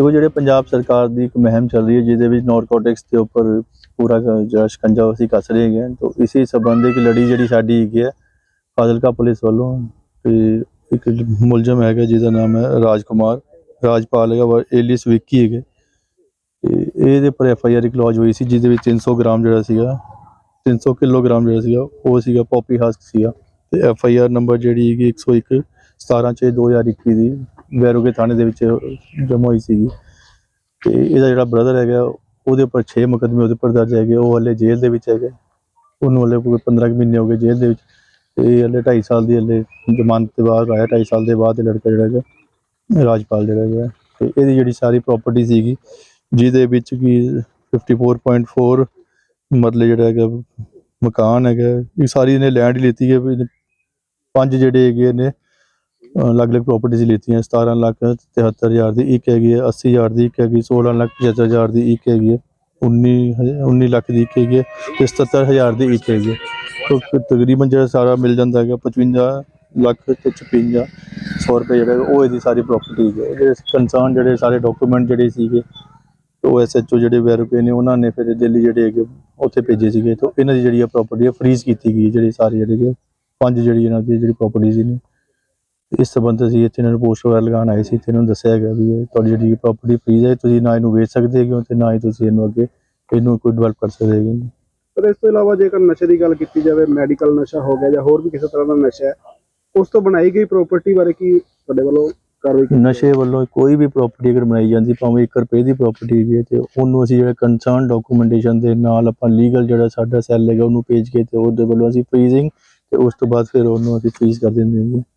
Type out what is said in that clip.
ਦੇਖੋ ਜਿਹੜੇ ਪੰਜਾਬ ਸਰਕਾਰ ਦੀ ਇੱਕ ਮੁਹਿੰਮ ਚੱਲ ਰਹੀ ਹੈ, ਜਿਹਦੇ ਵਿੱਚ ਨਾਰਕੋਟਿਕਸ ਦੇ ਉੱਪਰ ਪੂਰਾ ਜਿਹੜਾ ਸ਼ਿਕੰਜਾ ਅਸੀਂ ਕੱਸ ਰਹੇ ਹੈਗੇ ਤਾਂ ਇਸੇ ਸੰਬੰਧ ਇੱਕ ਲੜੀ ਜਿਹੜੀ ਸਾਡੀ ਹੈਗੀ ਹੈ, ਫਾਜ਼ਿਲਕਾ ਪੁਲਿਸ ਵੱਲੋਂ ਤੇ ਇੱਕ ਮੁਲਜ਼ਮ ਹੈਗਾ ਜਿਹਦਾ ਨਾਮ ਹੈ ਰਾਜਕੁਮਾਰ, ਰਾਜਪਾਲ ਹੈਗਾ, ਵਾ, ਏਲੀਸ ਵਿੱਕੀ ਹੈਗੇ। ਤੇ ਇਹਦੇ ਉੱਪਰ ਐਫ ਆਈ ਆਰ ਇੱਕ ਲੌਜ ਹੋਈ ਸੀ, ਜਿਹਦੇ ਵਿੱਚ 300 ਗ੍ਰਾਮ ਜਿਹੜਾ ਸੀਗਾ 300 ਕਿਲੋਗ੍ਰਾਮ ਜਿਹੜਾ ਸੀਗਾ, ਉਹ ਸੀਗਾ ਪੋਪੀ ਹਸਕ ਸੀਗਾ। ਤੇ ਐਫ ਆਈ ਆਰ ਨੰਬਰ ਜਿਹੜੀ ਹੈਗੀ 101 17 6 2021 ਦੀ। ਵੈਰੋਗੇ ਥਾਣੇ ਦੇ ਵਿੱਚ ਜਮ੍ਹਾਂ ਹੋਈ ਸੀਗੀ। ਤੇ ਇਹਦਾ ਜਿਹੜਾ ਬ੍ਰਦਰ ਹੈਗਾ, ਉਹਦੇ ਉੱਪਰ 6 ਮੁਕੱਦਮੇ ਉਹਦੇ ਉੱਪਰ ਦਰਜ ਹੈਗੇ। ਉਹ ਹਲੇ ਜੇਲ੍ਹ ਦੇ ਵਿੱਚ ਹੈਗੇ। ਉਹਨੂੰ ਹਲੇ ਕੋਈ 15 ਕੁ ਮਹੀਨੇ ਹੋ ਗਏ ਜੇਲ੍ਹ ਦੇ ਵਿੱਚ। ਤੇ ਇਹ ਹਲੇ 2.5 ਸਾਲ ਦੀ ਹਲੇ ਜ਼ਮਾਨਤ ਤੇ ਬਾਹਰ ਆਇਆ। 2.5 ਸਾਲ ਦੇ ਬਾਅਦ ਇਹ ਲੜਕਾ ਜਿਹੜਾ ਹੈਗਾ, ਰਾਜਪਾਲ ਜਿਹੜਾ ਹੈਗਾ। ਤੇ ਇਹਦੀ ਜਿਹੜੀ ਸਾਰੀ ਪ੍ਰਾਪਰਟੀ ਸੀਗੀ, ਜਿਹਦੇ ਵਿੱਚ ਕੀ 54.4 ਮਰਲੇ ਜਿਹੜਾ ਹੈਗਾ, ਮਕਾਨ ਹੈਗਾ, ਇਹ ਸਾਰੀ ਇਹਨੇ ਲੈਂਡ ਹੀ ਲਿੱਤੀ ਹੈ। ਵੀ ਪੰਜ ਜਿਹੜੇ ਹੈਗੇ ਨੇ ਅਲੱਗ-ਅਲੱਗ ਪ੍ਰਾਪਰਟੀਆਂ ਲਿੱਤੀਆਂ 17 ਲੱਖ 73000 ਦੀ ਇੱਕ ਹੈਗੀ ਹੈ 80000 ਦੀ ਇੱਕ ਹੈਗੀ 16 ਲੱਖ 75000 ਦੀ ਇੱਕ ਹੈਗੀ ਹੈ 19 19 ਲੱਖ ਦੀ ਇੱਕ ਹੈਗੀ ਹੈ ਤੇ 77000 ਦੀ ਇੱਕ ਹੈਗੀ ਹੈ। ਤੋ ਤਕਰੀਬਨ ਜਿਹੜਾ ਸਾਰਾ ਮਿਲ ਜਾਂਦਾ ਹੈਗਾ 55 ਲੱਖ ਤੇ 56 100 ਰੁਪਏ ਜਿਹੜਾ ਉਹ ਇਹਦੀ ਸਾਰੀ ਪ੍ਰਾਪਰਟੀ ਹੈ। ਜਿਹੜੇ ਕੰਸਰਨ ਜਿਹੜੇ ਸਾਰੇ ਡਾਕੂਮੈਂਟ ਜਿਹੜੇ ਸੀਗੇ, ਉਹ ਐਸਐਚਓ ਜਿਹੜੇ ਵੈਰੋਕੇ ਨੇ, ਉਹਨਾਂ ਨੇ ਫਿਰ ਦਿੱਲੀ ਜਿਹੜੇ ਹੈਗੇ, ਉੱਥੇ ਭੇਜੇ ਸੀਗੇ। ਤਾਂ ਇਹਨਾਂ ਦੀ ਜਿਹੜੀ ਆ ਪ੍ਰਾਪਰਟੀ ਹੈ ਫ੍ਰੀਜ਼ ਕੀਤੀ ਗਈ ਹੈ, ਜਿਹੜੀ ਸਾਰੀ ਜਿਹੜੇ ਪੰਜ ਜਿਹੜੀ ਇਹਨਾਂ ਦੀ ਜਿਹੜੀ ਪ੍ਰਾਪਰਟੀ ਸੀ ਨੇ। ਇਸ ਸੰਬੰਧ ਅਸੀਂ ਇੱਥੇ ਇਹਨਾਂ ਨੂੰ ਵਗੈਰਾ ਲਗਾਉਣ ਆਏ ਸੀ ਤੇ ਇਹਨਾਂ ਨੂੰ ਦੱਸਿਆ ਗਿਆ ਵੀ ਇਹ ਤੁਹਾਡੀ ਜਿਹੜੀ ਪ੍ਰਾਪਰਟੀ ਫ੍ਰੀਜ਼ ਹੈ ਤੁਸੀਂ ਨਾ ਇਹਨੂੰ ਵੇਚ ਸਕਦੇ ਹੈਗੇ ਹੋ ਤੇ ਨਾ ਹੀ ਤੁਸੀਂ ਇਹਨੂੰ ਅੱਗੇ ਇਹਨੂੰ ਕੋਈ ਡਿਵੈਲਪ ਕਰ ਸਕਦੇ ਹੈਗੇ ਹੋ। ਪਰ ਇਸ ਤੋਂ ਇਲਾਵਾ ਜੇਕਰ ਨਸ਼ੇ ਦੀ ਗੱਲ ਕੀਤੀ ਜਾਵੇ ਮੈਡੀਕਲ ਨਸ਼ਾ ਹੋ ਗਿਆ ਜਾਂ ਹੋਰ ਵੀ ਕਿਸੇ ਤਰ੍ਹਾਂ ਦਾ ਨਸ਼ਾ ਹੈ ਉਸ ਤੋਂ ਬਣਾਈ ਗਈ ਪ੍ਰਾਪਰਟੀ ਬਾਰੇ ਕੀ ਤੁਹਾਡੇ ਵੱਲੋਂ ਕਾਰਵਾਈ ਕੀਤੀ ਨਸ਼ੇ ਵੱਲੋਂ ਕੋਈ ਵੀ ਪ੍ਰਾਪਰਟੀ ਅਗਰ ਬਣਾਈ ਜਾਂਦੀ ਭਾਵੇਂ 1 ਰੁਪਏ ਦੀ ਪ੍ਰਾਪਰਟੀ ਹੈਗੀ ਹੈ ਤੇ ਉਹਨੂੰ ਅਸੀਂ ਜਿਹੜਾ ਕੰਸਰਨ ਡਾਕੂਮੈਂਟੇਸ਼ਨ ਦੇ ਨਾਲ ਆਪਾਂ ਲੀਗਲ ਜਿਹੜਾ ਸਾਡਾ ਸੈੱਲ ਹੈਗਾ ਉਹਨੂੰ ਭੇਜ ਕੇ ਤੇ ਉਹਦੇ ਵੱਲੋਂ ਅਸੀਂ ਫ੍ਰੀਜ਼ਿੰਗ ਤੇ ਉਸ ਤੋਂ ਬਾਅਦ ਫਿਰ ਉਹਨੂੰ ਅਸੀਂ ਫ੍ਰੀਜ਼ ਕਰ ਦਿੰਦੇ ਹਾਂ ਜੀ